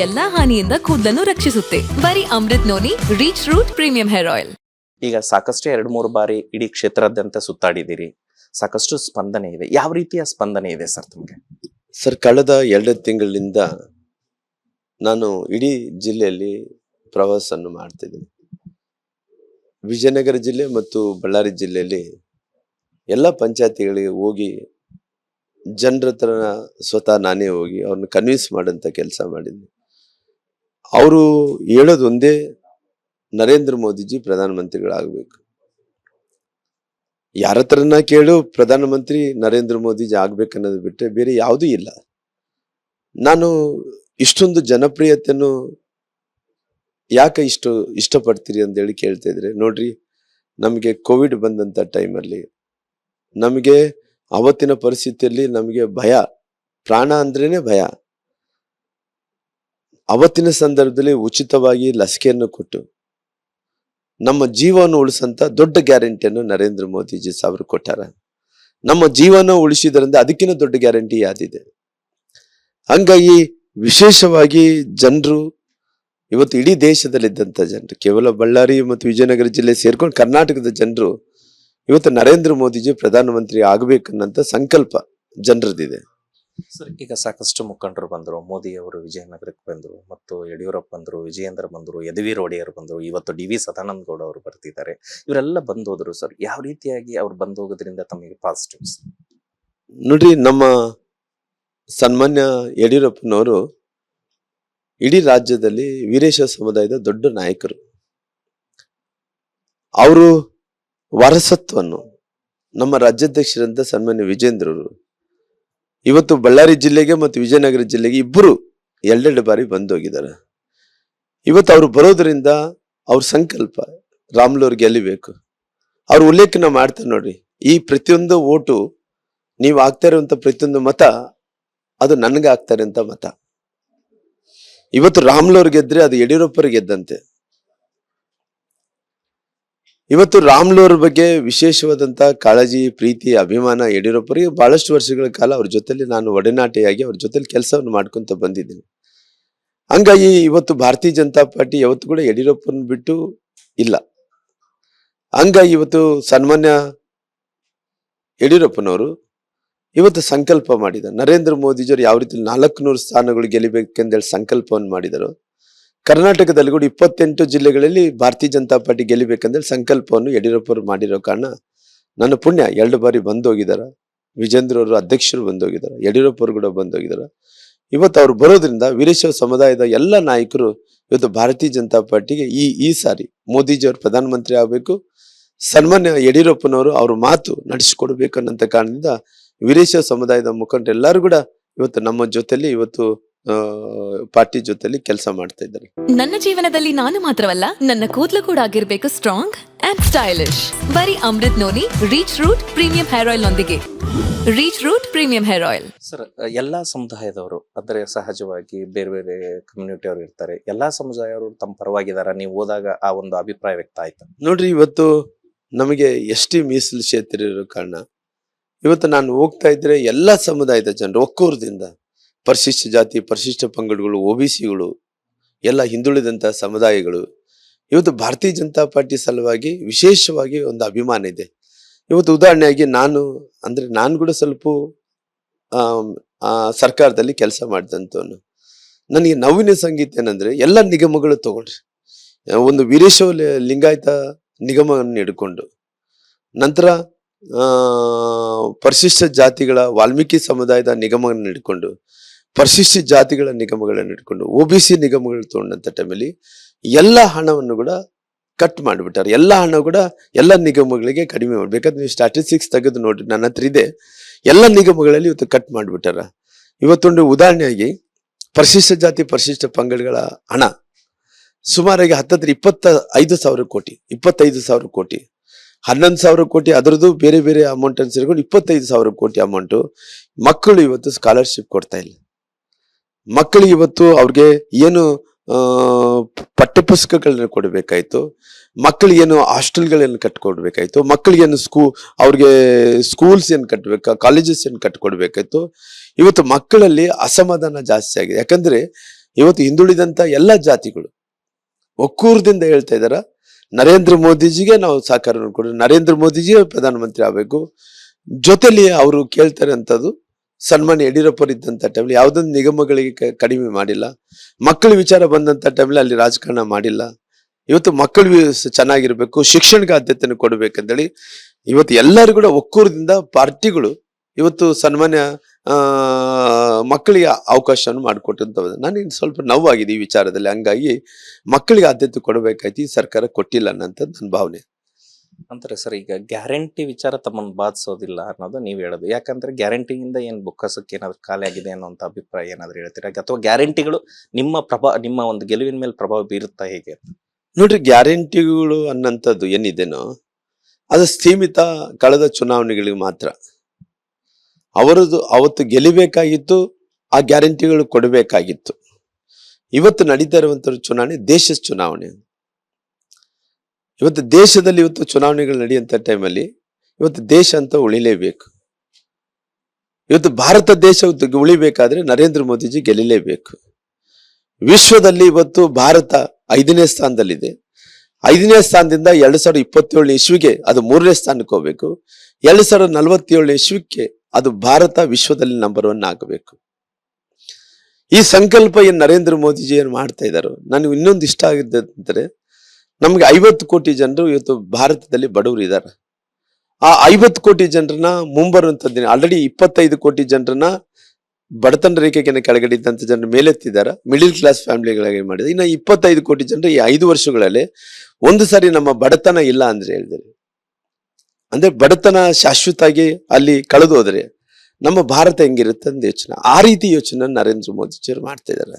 ಎಲ್ಲಾ ಹಾನಿಯಿಂದ ಕೂದಲನ್ನು ರಕ್ಷಿಸುತ್ತೆ. ಬರೀ Amrut Noni reach root premium hair oil ಈಗ ಸಾಕಷ್ಟು ಎರಡು ಮೂರು ಬಾರಿ ಇಡೀ ಕ್ಷೇತ್ರದಂತ ಸುತ್ತಾಡಿದ್ದೀರಿ. ಸಾಕಷ್ಟು ಸ್ಪಂದನೆ ಇದೆ. ಯಾವ ರೀತಿಯ ಸ್ಪಂದನೆ ಇದೆ ಸರ್ ತಮಗೆ? ಸರ್ ಕಳೆದ ಎರಡು ತಿಂಗಳಿಂದ ನಾನು ಇಡೀ ಜಿಲ್ಲೆಯಲ್ಲಿ ಪ್ರವಾಸವನ್ನು ಮಾಡ್ತಿದ್ದೀನಿ. ವಿಜಯನಗರ ಜಿಲ್ಲೆ ಮತ್ತು ಬಳ್ಳಾರಿ ಜಿಲ್ಲೆಯಲ್ಲಿ ಎಲ್ಲ ಪಂಚಾಯತಿಗಳಿಗೆ ಹೋಗಿ ಜನರ ಹತ್ರ ಸ್ವತಃ ನಾನೇ ಹೋಗಿ ಅವ್ರನ್ನ ಕನ್ವಿನ್ಸ್ ಮಾಡೋಂಥ ಕೆಲಸ ಮಾಡಿದ್ದೀನಿ. ಅವರು ಹೇಳೋದೊಂದೇ ನರೇಂದ್ರ ಮೋದಿಜಿ ಪ್ರಧಾನಮಂತ್ರಿಗಳಾಗಬೇಕು. ಯಾರ ಹತ್ರನ ಕೇಳು ಪ್ರಧಾನಮಂತ್ರಿ ನರೇಂದ್ರ ಮೋದಿಜಿ ಆಗ್ಬೇಕನ್ನೋದು ಬಿಟ್ಟರೆ ಬೇರೆ ಯಾವುದೂ ಇಲ್ಲ. ನಾನು ಇಷ್ಟೊಂದು ಜನಪ್ರಿಯತೆಯನ್ನು ಯಾಕೆ ಇಷ್ಟು ಇಷ್ಟಪಡ್ತೀರಿ ಅಂತೇಳಿ ಕೇಳ್ತಾ ಇದ್ರೆ, ನೋಡ್ರಿ, ನಮಗೆ ಕೋವಿಡ್ ಬಂದಂಥ ಟೈಮಲ್ಲಿ ನಮಗೆ ಅವತ್ತಿನ ಪರಿಸ್ಥಿತಿಯಲ್ಲಿ ನಮಗೆ ಭಯ, ಪ್ರಾಣ ಅಂದ್ರೇ ಭಯ. ಅವತ್ತಿನ ಸಂದರ್ಭದಲ್ಲಿ ಉಚಿತವಾಗಿ ಲಸಿಕೆಯನ್ನು ಕೊಟ್ಟು ನಮ್ಮ ಜೀವವನ್ನು ಉಳಿಸಂತ ದೊಡ್ಡ ಗ್ಯಾರಂಟಿಯನ್ನು ನರೇಂದ್ರ ಮೋದಿಜಿ ಸಾವಿರ ಕೊಟ್ಟಾರ. ನಮ್ಮ ಜೀವನ ಉಳಿಸಿದ್ರಿಂದ ಅದಕ್ಕಿಂತ ದೊಡ್ಡ ಗ್ಯಾರಂಟಿ ಯಾವ್ದಿದೆ? ಹಂಗಾಗಿ ವಿಶೇಷವಾಗಿ ಜನರು, ಇವತ್ತು ಇಡೀ ದೇಶದಲ್ಲಿದ್ದಂಥ ಜನರು, ಕೇವಲ ಬಳ್ಳಾರಿ ಮತ್ತು ವಿಜಯನಗರ ಜಿಲ್ಲೆ ಸೇರ್ಕೊಂಡು ಕರ್ನಾಟಕದ ಜನರು, ಇವತ್ತು ನರೇಂದ್ರ ಮೋದಿಜಿ ಪ್ರಧಾನಮಂತ್ರಿ ಆಗ್ಬೇಕನ್ನಂತ ಸಂಕಲ್ಪ ಜನರದಿದೆ. ಸರ್ ಈಗ ಸಾಕಷ್ಟು ಮುಖಂಡರು ಬಂದರು ಮೋದಿ ಅವರು ವಿಜಯನಗರಕ್ಕೆ ಬಂದರು, ಮತ್ತು ಯಡಿಯೂರಪ್ಪ ಬಂದರು, ವಿಜಯೇಂದ್ರ ಬಂದರು, ಯದುವೀರ್ ಒಡೆಯರ್ ಬಂದರು, ಇವತ್ತು ಡಿ ವಿ ಸದಾನಂದ ಗೌಡ ಅವರು ಬರ್ತಿದ್ದಾರೆ. ಇವರೆಲ್ಲ ಬಂದೋದ್ರು ಸರ್, ಯಾವ ರೀತಿಯಾಗಿ ಅವ್ರು ಬಂದೋಗೋದ್ರಿಂದ ತಮಗೆ ಪಾಸಿಟಿವ್ಸ್ ನೋಡ್ರಿ ನಮ್ಮ ಸನ್ಮಾನ್ಯ ಯಡಿಯೂರಪ್ಪನವರು ಇಡೀ ರಾಜ್ಯದಲ್ಲಿ ವೀರೇಶ ಸಮುದಾಯದ ದೊಡ್ಡ ನಾಯಕರು. ಅವರು ವಾರಸತ್ವವನ್ನು ನಮ್ಮ ರಾಜ್ಯಾಧ್ಯಕ್ಷರಂತ ಸನ್ಮಾನ್ಯ ವಿಜೇಂದ್ರರು ಇವತ್ತು ಬಳ್ಳಾರಿ ಜಿಲ್ಲೆಗೆ ಮತ್ತು ವಿಜಯನಗರ ಜಿಲ್ಲೆಗೆ ಇಬ್ಬರು ಎರಡೆರಡು ಬಾರಿ ಬಂದೋಗಿದ್ದಾರೆ. ಇವತ್ತು ಅವರು ಬರೋದ್ರಿಂದ ಅವ್ರ ಸಂಕಲ್ಪ ರಾಮ್ಲೂರ್ ಗೆಲ್ಲಬೇಕು ಅವ್ರು ಉಲ್ಲೇಖನ ಮಾಡ್ತಾರೆ ನೋಡ್ರಿ. ಈ ಪ್ರತಿಯೊಂದು ಓಟು ನೀವು ಆಗ್ತಾ ಇರುವಂತ ಪ್ರತಿಯೊಂದು ಮತ ಅದು ನನಗೆ ಆಗ್ತಾ ಅಂತ ಮತ. ಇವತ್ತು ರಾಮ್ಲೂರ್ ಗೆದ್ರೆ ಅದು ಯಡಿಯೂರಪ್ಪರು ಗೆದ್ದಂತೆ. ಇವತ್ತು ರಾಮ್ಲೋರ್ ಬಗ್ಗೆ ವಿಶೇಷವಾದಂತ ಕಾಳಜಿ, ಪ್ರೀತಿ, ಅಭಿಮಾನ ಯಡಿಯೂರಪ್ಪರಿಗೆ ಬಹಳಷ್ಟು ವರ್ಷಗಳ ಕಾಲ ಅವ್ರ ಜೊತೆಲಿ ನಾನು ಒಡನಾಟಿಯಾಗಿ ಅವ್ರ ಜೊತೆಲಿ ಕೆಲಸವನ್ನು ಮಾಡ್ಕೊಂತ ಬಂದಿದ್ದೀನಿ. ಹಂಗಾಗಿ ಇವತ್ತು ಭಾರತೀಯ ಜನತಾ ಪಾರ್ಟಿ ಯಾವತ್ತು ಕೂಡ ಯಡಿಯೂರಪ್ಪನ ಬಿಟ್ಟು ಇಲ್ಲ. ಹಂಗಾಗಿ ಇವತ್ತು ಸನ್ಮಾನ್ಯ ಯಡಿಯೂರಪ್ಪನವರು ಇವತ್ತು ಸಂಕಲ್ಪ ಮಾಡಿದ ನರೇಂದ್ರ ಮೋದಿಜಿಯವರು ಯಾವ ರೀತಿ ನಾಲ್ಕುನೂರು ಸ್ಥಾನಗಳು ಗೆಲ್ಲಬೇಕೆಂದೇಳಿ ಸಂಕಲ್ಪವನ್ನು ಮಾಡಿದರು ಕರ್ನಾಟಕದಲ್ಲಿ ಕೂಡ ಇಪ್ಪತ್ತೆಂಟು ಜಿಲ್ಲೆಗಳಲ್ಲಿ ಭಾರತೀಯ ಜನತಾ ಪಾರ್ಟಿ ಗೆಲ್ಲಬೇಕಂದ್ರೆ ಸಂಕಲ್ಪವನ್ನು ಯಡಿಯೂರಪ್ಪರು ಮಾಡಿರೋ ಕಾರಣ ನನ್ನ ಪುಣ್ಯ ಎರಡು ಬಾರಿ ಬಂದೋಗಿದಾರ ವಿಜೇಂದ್ರ ಅವರು ಅಧ್ಯಕ್ಷರು ಬಂದೋಗಿದ್ದಾರೆ. ಯಡಿಯೂರಪ್ಪರು ಕೂಡ ಬಂದೋಗಿದ್ದಾರೆ. ಇವತ್ತು ಅವ್ರು ಬರೋದ್ರಿಂದ ವೀರೇಶ್ವರ ಸಮುದಾಯದ ಎಲ್ಲ ನಾಯಕರು ಇವತ್ತು ಭಾರತೀಯ ಜನತಾ ಪಾರ್ಟಿಗೆ ಈ ಈ ಸಾರಿ ಮೋದಿಜಿ ಅವರು ಪ್ರಧಾನಮಂತ್ರಿ ಆಗಬೇಕು. ಸನ್ಮಾನ್ಯ ಯಡಿಯೂರಪ್ಪನವರು ಅವ್ರ ಮಾತು ನಡೆಸಿಕೊಡ್ಬೇಕು ಅನ್ನಂತ ಕಾರಣದಿಂದ ವೀರೇಶ್ವರ ಸಮುದಾಯದ ಮುಖಂಡರು ಎಲ್ಲರೂ ಕೂಡ ಇವತ್ತು ನಮ್ಮ ಜೊತೆಯಲ್ಲಿ ಇವತ್ತು ಪಾರ್ಟಿ ಜೊತೆಲಿ ಕೆಲಸ ಮಾಡ್ತಾ ಇದ್ದಾರೆ. ನನ್ನ ಜೀವನದಲ್ಲಿ ನಾನು ಮಾತ್ರವಲ್ಲ ನನ್ನ ಕೂದಲು ಕೂಡ ಆಗಿರ್ಬೇಕು ಸ್ಟ್ರಾಂಗ್ ಅಂಡ್ ಸ್ಟೈಲಿಶ್ ಬರೀ Amrut Noni reach root premium hair oil ನೊಂದಿಗೆ. Reach root premium hair oil sir ಎಲ್ಲಾ ಸಮುದಾಯದವರು ಅಂದ್ರೆ ಸಹಜವಾಗಿ ಬೇರೆ ಬೇರೆ ಕಮ್ಯುನಿಟಿ ಅವರು ಇರ್ತಾರೆ ಎಲ್ಲಾ ಸಮುದಾಯವರು ತಮ್ಮ ಪರವಾಗಿದಾರ ನೀವು ಹೋದಾಗ ಆ ಒಂದು ಅಭಿಪ್ರಾಯ ವ್ಯಕ್ತ ಆಯ್ತು? ನೋಡ್ರಿ ಇವತ್ತು ನಮಗೆ ಎಷ್ಟಿ ಮೀಸಲು ಕ್ಷೇತ್ರ ಇರೋ ಕಾರಣ ಇವತ್ತು ನಾನು ಹೋಗ್ತಾ ಇದ್ರೆ ಎಲ್ಲಾ ಸಮುದಾಯದ ಜನರು ಒಕ್ಕೂರದಿಂದ ಪರಿಶಿಷ್ಟ ಜಾತಿ, ಪರಿಶಿಷ್ಟ ಪಂಗಡಗಳು, ಒ ಬಿ ಸಿಗಳು, ಎಲ್ಲ ಹಿಂದುಳಿದಂತ ಸಮುದಾಯಗಳು. ಇವತ್ತು ಭಾರತೀಯ ಜನತಾ ಪಾರ್ಟಿ ಸಲುವಾಗಿ ವಿಶೇಷವಾಗಿ ಒಂದು ಅಭಿಮಾನ ಇದೆ. ಇವತ್ತು ಉದಾಹರಣೆಯಾಗಿ ನಾನು, ಅಂದ್ರೆ ನಾನು ಕೂಡ ಸ್ವಲ್ಪ ಸರ್ಕಾರದಲ್ಲಿ ಕೆಲಸ ಮಾಡಿದಂಥವನು. ನನಗೆ ನವೀನ ಸಂಗೀತ ಏನಂದರೆ ಎಲ್ಲ ನಿಗಮಗಳು ತಗೊಳ್ರಿ. ಒಂದು ವೀರೇಶ ಲಿಂಗಾಯತ ನಿಗಮವನ್ನು ಹಿಡ್ಕೊಂಡು, ನಂತರ ಪರಿಶಿಷ್ಟ ಜಾತಿಗಳ ವಾಲ್ಮೀಕಿ ಸಮುದಾಯದ ನಿಗಮವನ್ನು ಹಿಡ್ಕೊಂಡು ಪರಿಶಿಷ್ಟ ಜಾತಿಗಳ ನಿಗಮಗಳನ್ನು ಇಟ್ಕೊಂಡು ಒ ಬಿ ಸಿ ನಿಗಮಗಳು ತಗೊಂಡಂತ ಟೈಮಲ್ಲಿ ಎಲ್ಲ ಹಣವನ್ನು ಕೂಡ ಕಟ್ ಮಾಡಿಬಿಟ್ಟಾರೆ. ಎಲ್ಲ ಹಣ ಕೂಡ ಎಲ್ಲ ನಿಗಮಗಳಿಗೆ ಕಡಿಮೆ ಮಾಡಿ ಬೇಕಾದ್ರೆ ನೀವು ಸ್ಟಾಟಿಸ್ಟಿಕ್ಸ್ ತೆಗೆದು ನೋಡಿ ನನ್ನ ಹತ್ರ ಇದೆ. ಎಲ್ಲ ನಿಗಮಗಳಲ್ಲಿ ಇವತ್ತು ಕಟ್ ಮಾಡಿಬಿಟ್ಟಾರ. ಇವತ್ತೊಂದು ಉದಾಹರಣೆಯಾಗಿ ಪರಿಶಿಷ್ಟ ಜಾತಿ, ಪರಿಶಿಷ್ಟ ಪಂಗಡಗಳ ಹಣ ಸುಮಾರಾಗಿ ಹತ್ತತ್ರ ಇಪ್ಪತ್ತ ಐದು ಸಾವಿರ ಕೋಟಿ, ಇಪ್ಪತ್ತೈದು ಸಾವಿರ ಕೋಟಿ. ಹನ್ನೊಂದು ಸಾವಿರ ಕೋಟಿ, ಅದರದ್ದು ಬೇರೆ ಬೇರೆ ಅಮೌಂಟ್ ಅನ್ಸಿರ್ಕೊಂಡು ಸೇರಿಕೊಂಡು ಇಪ್ಪತ್ತೈದು ಸಾವಿರ ಕೋಟಿ ಅಮೌಂಟು ಮಕ್ಕಳು ಇವತ್ತು ಸ್ಕಾಲರ್ಶಿಪ್ ಕೊಡ್ತಾ ಇಲ್ಲ. ಮಕ್ಕಳಿಗೆ ಇವತ್ತು ಅವ್ರಿಗೆ ಏನು ಪಠ್ಯಪುಸ್ತಕಗಳನ್ನ ಕೊಡಬೇಕಾಯ್ತು ಮಕ್ಕಳಿಗೇನು ಹಾಸ್ಟೆಲ್ಗಳನ್ನು ಕಟ್ಕೊಡ್ಬೇಕಾಯ್ತು ಮಕ್ಕಳಿಗೇನು ಸ್ಕೂ, ಅವ್ರಿಗೆ ಸ್ಕೂಲ್ಸ್ ಏನು ಕಟ್ಟಬೇಕಾ ಕಾಲೇಜಸ್ ಏನು ಕಟ್ಕೊಡ್ಬೇಕಾಯ್ತು. ಇವತ್ತು ಮಕ್ಕಳಲ್ಲಿ ಅಸಮಾಧಾನ ಜಾಸ್ತಿ ಆಗಿದೆ. ಯಾಕಂದ್ರೆ ಇವತ್ತು ಹಿಂದುಳಿದಂತ ಎಲ್ಲ ಜಾತಿಗಳು ಒಕ್ಕೂರದಿಂದ ಹೇಳ್ತಾ ಇದಾರ, ನರೇಂದ್ರ ಮೋದಿಜಿಗೆ ನಾವು ಸಹಕಾರ ಕೊಡಿ ನರೇಂದ್ರ ಮೋದಿಜಿಗೆ ಪ್ರಧಾನಮಂತ್ರಿ ಆಗಬೇಕು. ಜೊತೆಲಿ ಅವರು ಕೇಳ್ತಾರೆ ಅಂತದ್ದು ಸನ್ಮಾನ್ಯ ಯಡಿಯೂರಪ್ಪರಿದ್ದಂಥ ಟೈಮ್ಲಿ ಯಾವುದೊಂದು ನಿಗಮಗಳಿಗೆ ಕಡಿಮೆ ಮಾಡಿಲ್ಲ. ಮಕ್ಕಳ ವಿಚಾರ ಬಂದಂತ ಟೈಮ್ಲಿ ಅಲ್ಲಿ ರಾಜಕಾರಣ ಮಾಡಿಲ್ಲ. ಇವತ್ತು ಮಕ್ಕಳು ಚೆನ್ನಾಗಿರ್ಬೇಕು, ಶಿಕ್ಷಣಕ್ಕೆ ಆದ್ಯತೆಯನ್ನು ಕೊಡಬೇಕಂತೇಳಿ ಇವತ್ತು ಎಲ್ಲರೂ ಕೂಡ ಒಕ್ಕೂರದಿಂದ ಪಾರ್ಟಿಗಳು ಇವತ್ತು ಸನ್ಮಾನ್ಯ ಮಕ್ಕಳಿಗೆ ಅವಕಾಶವನ್ನು ಮಾಡಿಕೊಟ್ಟಂತ ನನಗೆ ಸ್ವಲ್ಪ ನೋವಾಗಿದೆ ಈ ವಿಚಾರದಲ್ಲಿ. ಹಂಗಾಗಿ ಮಕ್ಕಳಿಗೆ ಆದ್ಯತೆ ಕೊಡಬೇಕಾಯ್ತು ಸರ್ಕಾರ ಕೊಟ್ಟಿಲ್ಲ ಅನ್ನೋಂಥದ್ದು ನನ್ನ ಭಾವನೆ. ಅಂತಾರೆ, ಸರ್, ಈಗ ಗ್ಯಾರಂಟಿ ವಿಚಾರ ತಮ್ಮನ್ನು ಬಾಧಿಸೋದಿಲ್ಲ ಅನ್ನೋದು ನೀವು ಹೇಳೋದು. ಯಾಕಂದ್ರೆ ಗ್ಯಾರಂಟಿಯಿಂದ ಏನು ಬುಕ್ಕಸಕ್ಕೆ ಏನಾದ್ರೂ ಖಾಲಿ ಆಗಿದೆ ಅನ್ನೋಂಥ ಅಭಿಪ್ರಾಯ ಏನಾದ್ರೂ ಹೇಳ್ತೀರಾ? ಅಥವಾ ಗ್ಯಾರಂಟಿಗಳು ನಿಮ್ಮ ಪ್ರಭಾ, ನಿಮ್ಮ ಒಂದು ಗೆಲುವಿನ ಮೇಲೆ ಪ್ರಭಾವ ಬೀರುತ್ತಾ ಹೇಗೆ? ನೋಡ್ರಿ, ಗ್ಯಾರಂಟಿಗಳು ಅನ್ನಂಥದ್ದು ಏನಿದೆನೋ, ಅದು ಸೀಮಿತ ಕಳೆದ ಚುನಾವಣೆಗಳಿಗೆ ಮಾತ್ರ. ಅವರದು, ಅವತ್ತು ಗೆಲ್ಲಬೇಕಾಗಿತ್ತು, ಆ ಗ್ಯಾರಂಟಿಗಳು ಕೊಡಬೇಕಾಗಿತ್ತು. ಇವತ್ತು ನಡೀತಾ ಇರುವಂತ ಚುನಾವಣೆ ದೇಶದ ಚುನಾವಣೆ. ಇವತ್ತು ದೇಶದಲ್ಲಿ ಇವತ್ತು ಚುನಾವಣೆಗಳು ನಡೆಯುವಂಥ ಟೈಮಲ್ಲಿ ಇವತ್ತು ದೇಶ ಅಂತ ಉಳಿಲೇಬೇಕು. ಇವತ್ತು ಭಾರತ ದೇಶ ಉಳಿಬೇಕಾದ್ರೆ ನರೇಂದ್ರ ಮೋದಿಜಿ ಗೆಲ್ಲಲೇಬೇಕು. ವಿಶ್ವದಲ್ಲಿ ಇವತ್ತು ಭಾರತ ಐದನೇ ಸ್ಥಾನದಲ್ಲಿದೆ. ಐದನೇ ಸ್ಥಾನದಿಂದ ಎರಡ್ ಸಾವಿರದ ಇಪ್ಪತ್ತೇಳು ಇಸ್ವಿಗೆ ಅದು ಮೂರನೇ ಸ್ಥಾನಕ್ಕೆ ಹೋಗ್ಬೇಕು. ಎರಡ್ ಸಾವಿರದ ನಲವತ್ತೇಳನೇ ಇಸ್ವಿಗೆ ಅದು ಭಾರತ ವಿಶ್ವದಲ್ಲಿ ನಂಬರ್ ಒನ್ ಆಗಬೇಕು. ಈ ಸಂಕಲ್ಪ ಏನು ನರೇಂದ್ರ ಮೋದಿಜಿ ಏನ್ ಮಾಡ್ತಾ ಇದ್ದಾರೋ ನನಗೆ ಇನ್ನೊಂದು ಇಷ್ಟ ಆಗಿದೆ ಅಂದ್ರೆ ನಮ್ಗೆ ಐವತ್ತು ಕೋಟಿ ಜನರು ಇವತ್ತು ಭಾರತದಲ್ಲಿ ಬಡವರು ಇದ್ದಾರೆ ಆ ಐವತ್ತು ಕೋಟಿ ಜನರನ್ನ ಮುಂಬರುವಂತ ದಿನ ಆಲ್ರೆಡಿ ಇಪ್ಪತ್ತೈದು ಕೋಟಿ ಜನರನ್ನ ಬಡತನ ರೇಖೆಗೆ ಕೆಳಗಡೆ ಇದ್ದಂತ ಜನರು ಮೇಲೆತ್ತಿದ್ದಾರೆ. ಮಿಡಿಲ್ ಕ್ಲಾಸ್ ಫ್ಯಾಮಿಲಿಗಳಾಗಿ ಮಾಡಿದೆ ಇನ್ನು ಇಪ್ಪತ್ತೈದು ಕೋಟಿ ಜನರು ಈ ಐದು ವರ್ಷಗಳಲ್ಲಿ ಒಂದು ಸಾರಿ ನಮ್ಮ ಬಡತನ ಇಲ್ಲ ಅಂದ್ರೆ ಹೇಳಿದರೆ ಅಂದ್ರೆ ಬಡತನ ಶಾಶ್ವತವಾಗಿ ಅಲ್ಲಿ ಕಳೆದು ಹೋದ್ರೆ ನಮ್ಮ ಭಾರತ ಹೆಂಗಿರುತ್ತೆ ಅಂತ ಯೋಚನೆ. ಆ ರೀತಿ ಯೋಚನೆ ನರೇಂದ್ರ ಮೋದಿಜಿಯವರು ಮಾಡ್ತಾ ಇದ್ದಾರೆ.